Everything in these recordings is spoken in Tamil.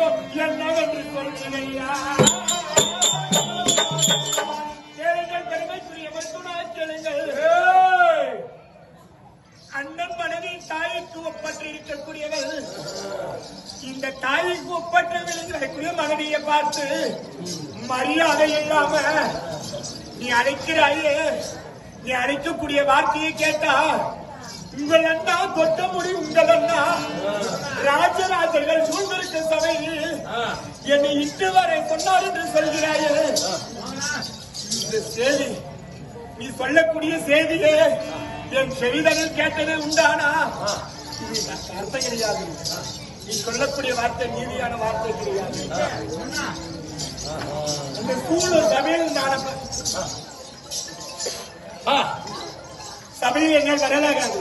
சொன்னாரிலோ என்னவென்று சொல்கிறையா கேளுங்கள் பெருமைக்குரிய கேளுங்கள் அண்ணன் மனைவி தாய்க்கு ஒப்பற்று இருக்கக்கூடியவள் இந்த தாய்க்கு ஒப்பற்று விழுந்திருக்கக்கூடிய மனைவியை பார்த்து மரியாதை இல்லாம நீ அழைக்கிறாயே நீ அழைக்கக்கூடிய வார்த்தையை கேட்டா உங்கள் அண்ணா தொட்ட முடி உங்கள் அண்ணா ராஜராஜர்கள் சூழ்ந்திருக்க சபையில் என்னை இட்டு வரை சொன்னார் என்று சொல்கிறாயே. இந்த செய்தி நீ சொல்லக்கூடிய செய்தியே என் செவிதனில் கேட்டதே உண்டானா? அர்த்தம் கிடையாது நீ சொல்லக்கூடிய வார்த்தை நீதியான வார்த்தை கிடையாது அந்த சூழல் தமிழ் நான் சபையில் என்னால் வரலாகாது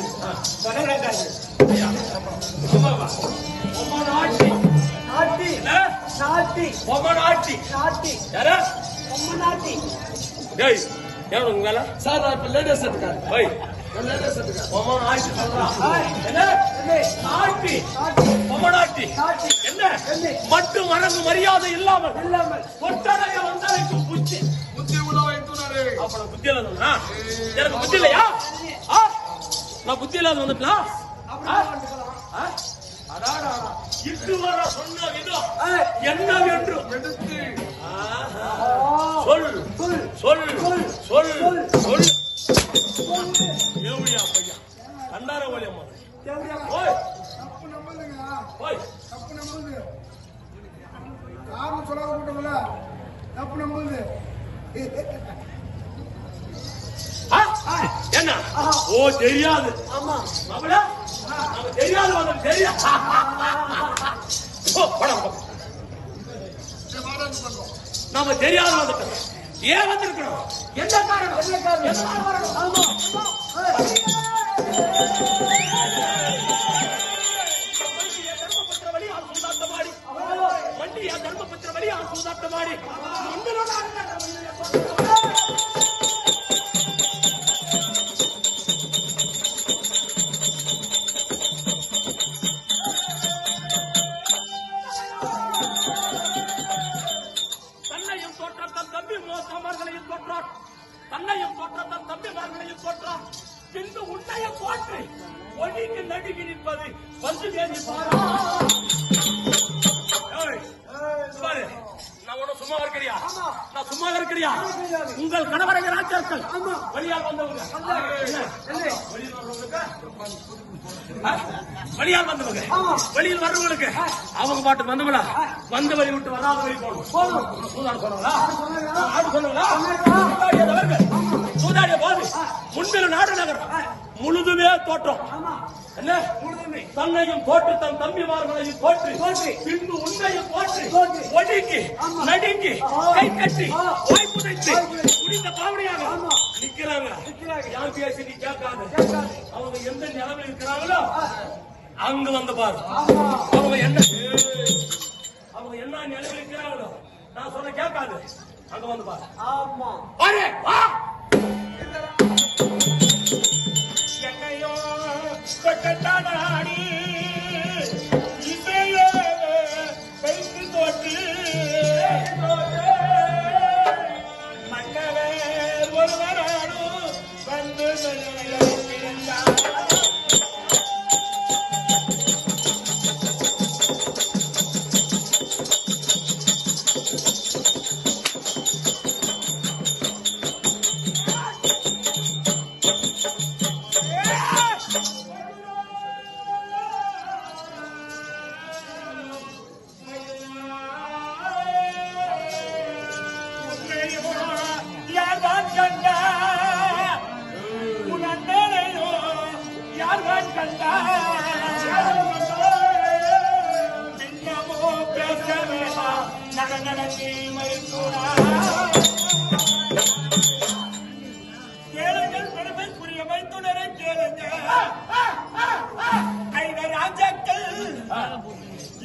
வரலாகாது. நாட்டி என்ன? நாட்டி உம்மன் ஆட்சி. நாட்டி யாரு? நாட்டி டேய், ஏன் உனக்கு வேலை? சார் நான் இப்ப லேட்டஸ்ட் எடுக்காரு ஓய். நாட்டி. நாட்டி? மட்டு மடங்கு மரியாதை இல்லாமல் இல்லாமல் ஒட்டடைய வந்தரைக்கும் புத்தி புத்தி? எனக்கு புத்தி இல்லையா? நான் புத்தி இல்லாத வந்துட்டா? இட்டு வர சொன்ன விதம் என்னவென்று ஆஹா. சொல். சொல். சொல். சொல். ஏவுடியா பையா. கண்டார அம்மா ஓய். தப்பு நம்புதுங்க ஓய். தப்பு நம்புது காரணம் சொல்லாத கூட்டமில்ல தப்பு நம்புது? என்ன? ஓ தெரியாது. ஆமா. தெரியாது வந்து தெரியா ஓ, போடா, போ. நாம தெரியாது வந்துட்டோம் ஏன் வந்திருக்கணும் என்ன காரணம்? என்ன காரணம்? ஆமா. தோற்றார் பின்பு உன்னைய போற்றி. ஒளிக்கு நடுங்கி நிற்பது வந்து வேண்டி பாரா சும்மா இருக்கிறியா? நான் சும்மா இருக்கிறியா? உங்கள் கணவரை ராஜாக்கள் வழியால் வந்தவங்க? வழியால் வந்தவங்க. வெளியில் வர்றவங்களுக்கு. அவங்க பாட்டு வந்தவங்களா? வந்த வழி விட்டு வராத வழி போகணும். ஆடு சொன்னாங்களா? சூதாடியவர்கள் சூதாடிய போது முன்பில் நாடு நகரம் முழுதுமே தோற்றம். என்ன? தன்னையும் போட்டு தன் தம்பிமார்களையும் போற்றி. பின்பு போற்றி. போற்றி. ஒடுங்கி நடுங்கி கை கட்டி வாய் புதைத்து குடித்த பாவனையாக நிக்கிறாங்க. யார் பேசி நீ கேட்காத? அவங்க எந்த நிலைமையில் இருக்கிறாங்களோ அங்க வந்து பாரு. அவங்க என்ன? அவங்க என்ன நிலைமையில் இருக்கிறாங்களோ? நான் சொல்ல கேட்காது. அங்க வந்து பாரு. ஆமா. பாரு வா என்னையோ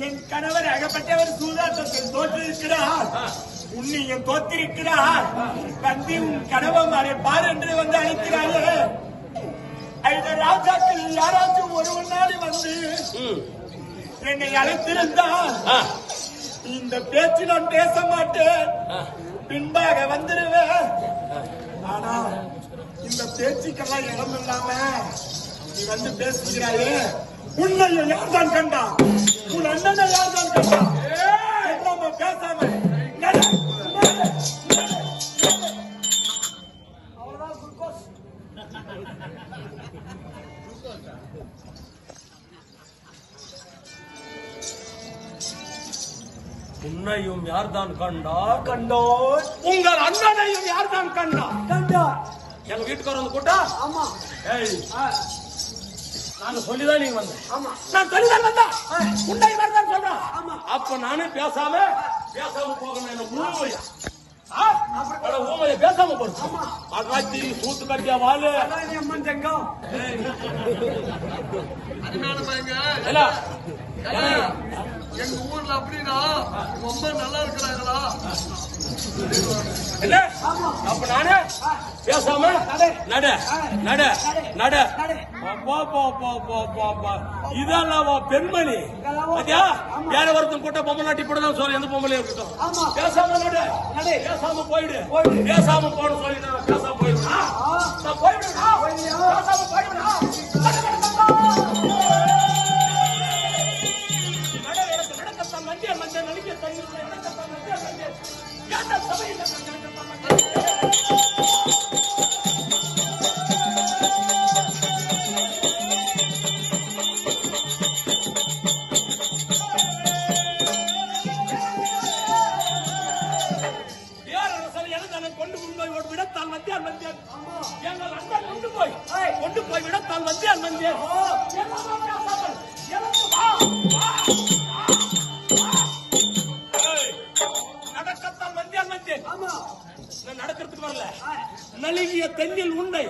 என் கணவர் அகப்பட்டவர் சூதாட்டத்தில் தோற்றிருக்கிறார். உன்னை என் தோத்திருக்கிறார் வந்து உன் கணவன் என்று வந்து அழைக்கிறாரு ராஜாக்கள் யாராச்சும் ஒரு நாள் வந்து என்னை அழைத்திருந்தால் இந்த பேச்சு நான் பேச மாட்டேன். பின்பாக வந்துருவேன். ஆனா இந்த பேச்சுக்கெல்லாம் இடம் இல்லாம நீ வந்து பேசுகிறாயே உன்னை யார் தான் கண்டா? உன் அண்ணனை யார் தான் கண்டா? பேசாம. அவ்வளவுதான் உன்னையும் யார்தான் கண்டா கண்டோர். உங்கள் அண்ணனையும் யார்தான் கண்டா கண்டார். எங்க வீட்டுக்காரர் வந்து கூட்டா ஆமா. ஏய் நான் சொல்லிதான் நீங்க வந்த ஆமா. நான் சொல்லிதான் வந்தா உன்னை வரதான் சொல்றான். ஆமா. அப்ப நானே பேசாம பேசாம போகணும் என்ன ஊமையா? பேசாம அகாச்சி சூத்து கட்டியா வாழு. அம்மன் தங்கம் அதனால எங்க ஊர்ல அப்படின்னா அம்மா நல்லா இருக்கிறாங்களா? இல்ல அப்ப நானே? பேசாம? நட நட நட. அப்பா, அப்பா, அப்பா, அப்பா, அப்பா, அப்பா. இதெல்லாம் வா பெண்மணி. பாத்தியா? வேற ஒருத்தன் கூட்ட பொம்மை நாட்டி போடுதான் சொல்லி எந்த பொம்பளையும் இருக்கட்டும். ஆமா. பேசாம நட. பேசாம போயிடு. போயிடு. பேசாம போன சொல்லி பேசாம போயிடுறா போயிடுறா பேசாம போயிடுறா நடக்கத்தான் மத்திய மத்திய நடிக்க தண்ணி நடக்கத்தான் மத்திய மத்திய ஏன்டா சபையில் நடக்கத்தான் கொண்டு போய் ஒரு விடத்தால் வந்தேன் வந்தேன் தென்னில் உன்னை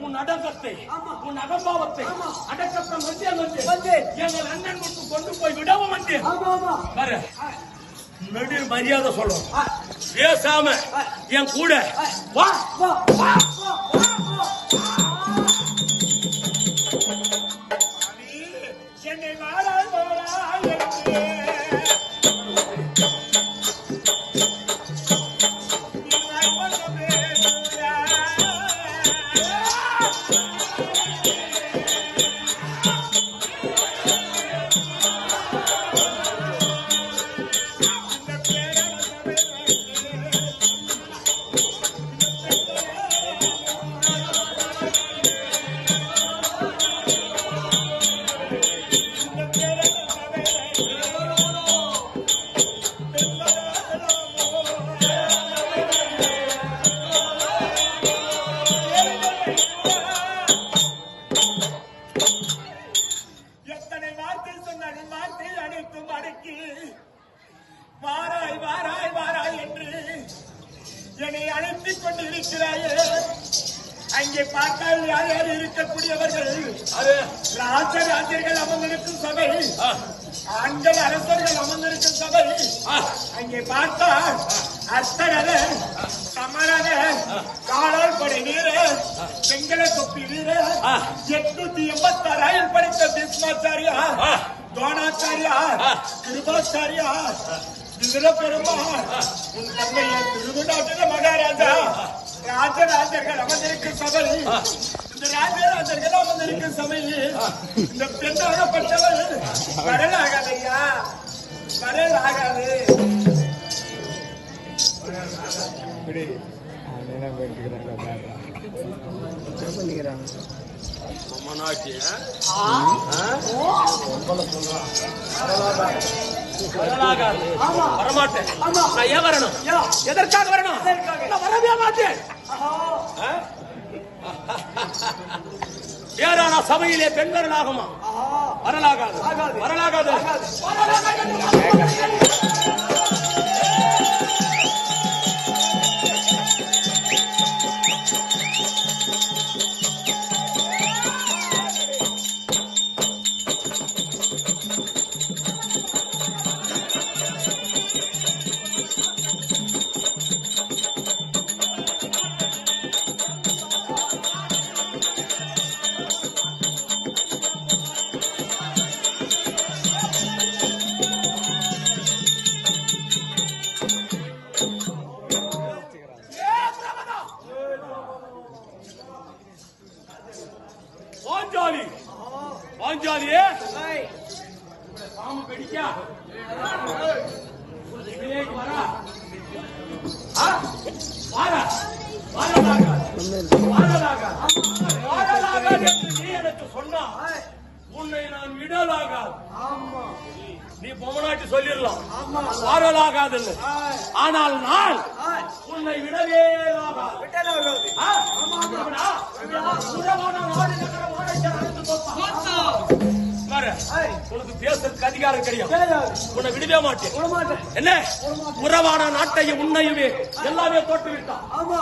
உன் அடக்கத்தை உன் அகம்பாவத்தை அடக்கத்தான் வந்தியால் வந்தேன் வந்தேன். எங்கள் அண்ணன் கொண்டு கொண்டு போய் விடவும் ஆமா பாரு. நடு மரியாதை சொல்லும் பேசாம என் கூட வா. வா. கொண்டிருக்கிறாயே அங்கே பார்த்தால் யார் யார்? இருக்கக்கூடியவர்கள் ராஜராஜர்கள் அமர்ந்திருக்கும் சபை. ஆண்கள் அரசர்கள் அமர்ந்திருக்கும் சபை. அங்கே பார்த்தால் அத்தனத சமரத காலால் படை வீர செங்கல தொப்பி வீர ஆ. எட்நூத்தி எண்பத்தாறு ஆயில் படித்த பீஷ்மாச்சாரியா. துரோணாச்சாரியா. கிருபாச்சாரியா விதுர பெருமாள் உன் தந்தைய திருவிழாட்டில மகாராஜா ராஜராஜர்கள் அமர்ந்திருக்கும் சபை இந்த ராஜராஜர்கள் அமர்ந்திருக்கும் சபையில் இந்த பெண்ணாகப்பட்டவள் வரலாகாதையா வரலாகாது. பொம்மனாட்டி, ஆ? வரலாகாது. வரமாட்டேன். நான் ஏன் வரணும்? எதற்காக வரணும்? நான் வரவே மாட்டேன்? ஏறான சபையிலே பெண்கள் ஆகுமா வரலாகாது. வரலாகாது. 완전히 완전히 பாம்பு கடிச்சா வரா? ஆ? வாரா வாரலாக வாரலாக வாரலாக என்று நீ எனக்கு சொன்னாய் உன்னை நான் விடலாக ஆமா. நீ பொம்மநாட்டி சொல்லிடலாம். வாரலாகாதுன்னு ஆனால் நான் உன்னை விடவே ஆகாது. உனக்கு பேசுறதுக்கு அதிகாரம் கிடையாது. உன்னை விடவே மாட்டேன். என்ன? உறவான நாட்டையும் உன்னையுமே எல்லாமே தோற்று விட்டான் ஆமா.